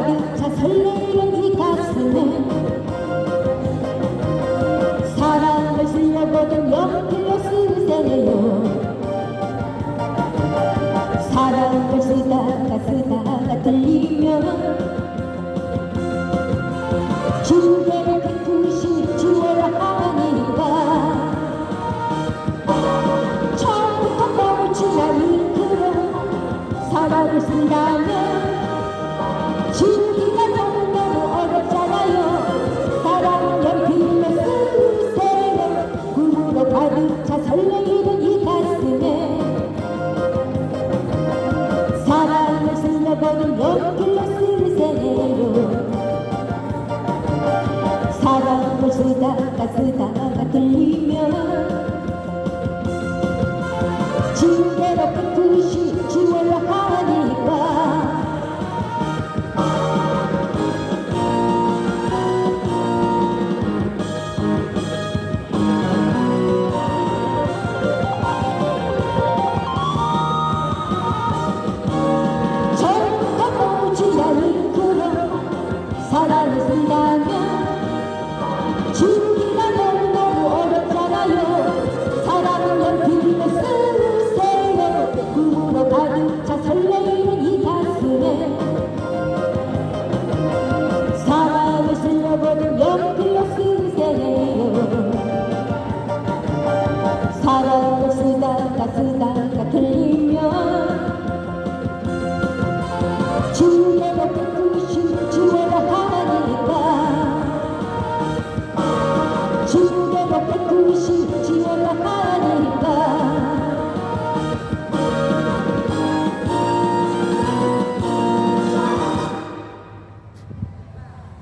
설레는 이 가슴에 사랑을 쓰려거든 연필로 쓰세요. 사랑을 쓰다가 쓰다가 들리면 주대를 베푸시 주어라 하니까 처음부터 너무 지나는 그런 사랑을 쓴다면 연필로 쓰세요 사랑을 쓰다가 쓰다가 들리면 사랑을 쓴다면 주기가 너무너무 어렵잖아요. 사랑은 연필로 쓰세요 꿈으로 가득 차 설레이는 이 가슴에 사랑을 쓰려거든 연필로 쓰세요. 사랑을 쓰다가 쓰다가 들리면 自由でも手苦しい知から